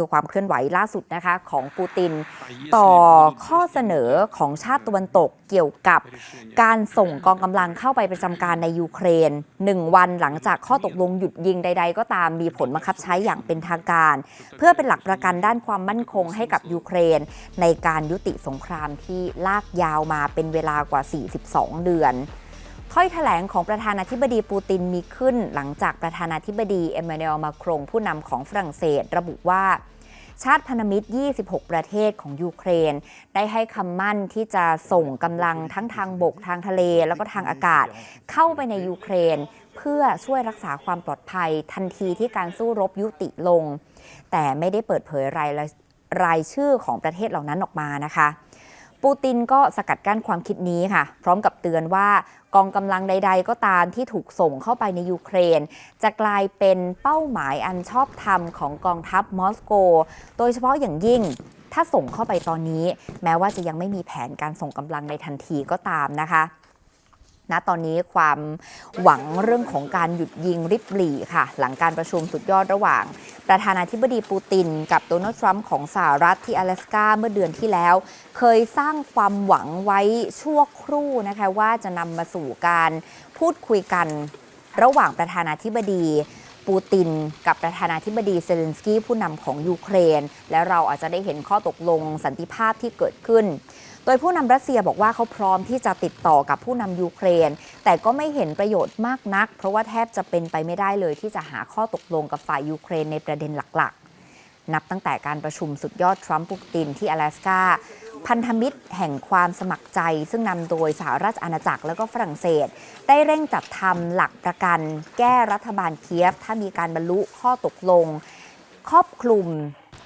คือความเคลื่อนไหวล่าสุดนะคะของปูติน ต่อข้อเสนอของชาติตะวันตกเกี่ยวกับการส่งกองกำลังเข้าไปประจำการในยูเครน 1 วันหลังจากข้อตกลงหยุดยิงใด ๆ ก็ตามมีผลบังคับใช้อย่างเป็นทางการ เพื่อเป็นหลักประกันด้านความมั่นคงให้กับยูเครน ในการยุติสงครามที่ลากยาวมาเป็นเวลากว่า 42 เดือน ถ้อยแถลงของประธานาธิบดีปูตินมีขึ้น หลังจากประธานาธิบดีเอมมานูเอลมาครงผู้นำของฝรั่งเศส ระบุว่า ชาติพันธมิตร 26 ประเทศของยูเครน ได้ให้คำมั่นที่จะส่งกำลังทั้งทางบกทางทะเล แล้วก็ทางอากาศ เข้าไปในยูเครน เพื่อช่วยรักษาความปลอดภัย ทันทีที่การสู้รบยุติลง แต่ไม่ได้เปิดเผยรายรายชื่อของประเทศเหล่านั้นออกมานะคะ ปูตินก็สกัดกั้นความคิดนี้ค่ะ พร้อมกับเตือนว่ากองกำลังใด ๆ ก็ตามที่ถูกส่งเข้าไปในยูเครน จะกลายเป็นเป้าหมายอันชอบธรรมของกองทัพมอสโก โดยเฉพาะอย่างยิ่งถ้าส่งเข้าไปตอนนี้ แม้ว่าจะยังไม่มีแผนการส่งกำลังในทันทีก็ตามนะคะ ณตอนนี้ความหวังเรื่องของการหยุดยิงริบหรี่ค่ะ หลังการประชุมสุดยอดระหว่าง ประธานาธิบดีปูติน กับโดนัลด์ทรัมป์ของสหรัฐที่阿拉สกาเมื่อเดือนที่แล้ว เคยสร้างความหวังไว้ชั่วครู่นะคะว่าจะนำมาสู่การพูดคุยกันระหว่างประธานาธิบดีปูติน กับประธานาธิบดีเซเลนสกี้ผู้นำของยูเครน และเราอาจจะได้เห็นข้อตกลงสันติภาพที่เกิดขึ้น โดยผู้นำรัสเซียบอกว่าเขาพร้อมที่จะติดต่อกับผู้นำยูเครน แต่ก็ไม่เห็นประโยชน์มากนัก เพราะว่าแทบจะเป็นไปไม่ได้เลยที่จะหาข้อตกลงกับฝ่ายยูเครนในประเด็นหลักๆ นับตั้งแต่การประชุมสุดยอดทรัมป์ปูตินที่阿拉สกาพันธมิตรแห่งความสมัครใจ ซึ่งนำโดยสหราชอาณาจักรและก็ฝรั่งเศส ได้เร่งจัดทำหลักประกัน แก้รัฐบาลเคียฟ ถ้ามีการบรรลุข้อตกลง ครอบคลุม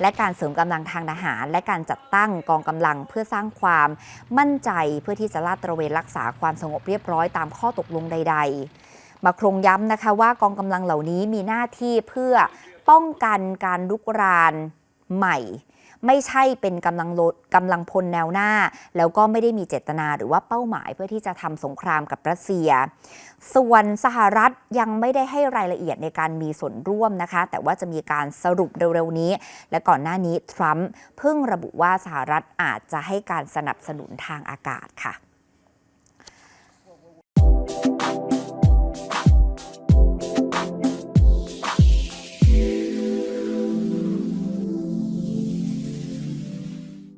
และการเสริมกำลังทางทหาร และการจัดตั้งกองกำลังเพื่อสร้างความมั่นใจเพื่อที่จะลาดตระเวนรักษาความสงบเรียบร้อยตามข้อตกลงใด ๆ มาครงย้ำนะคะว่ากองกำลังเหล่านี้มีหน้าที่เพื่อป้องกันการลุกรานใหม่ ไม่ใช่เป็นกำลังลดกำลังพลแนวหน้า แล้วก็ไม่ได้มีเจตนาหรือว่าเป้าหมายเพื่อที่จะทำสงครามกับรัสเซีย ส่วนสหรัฐยังไม่ได้ให้รายละเอียดในการมีส่วนร่วมนะคะ แต่ว่าจะมีการสรุปเร็วๆนี้ และก่อนหน้านี้ทรัมป์เพิ่งระบุว่าสหรัฐอาจจะให้การสนับสนุนทางอากาศค่ะ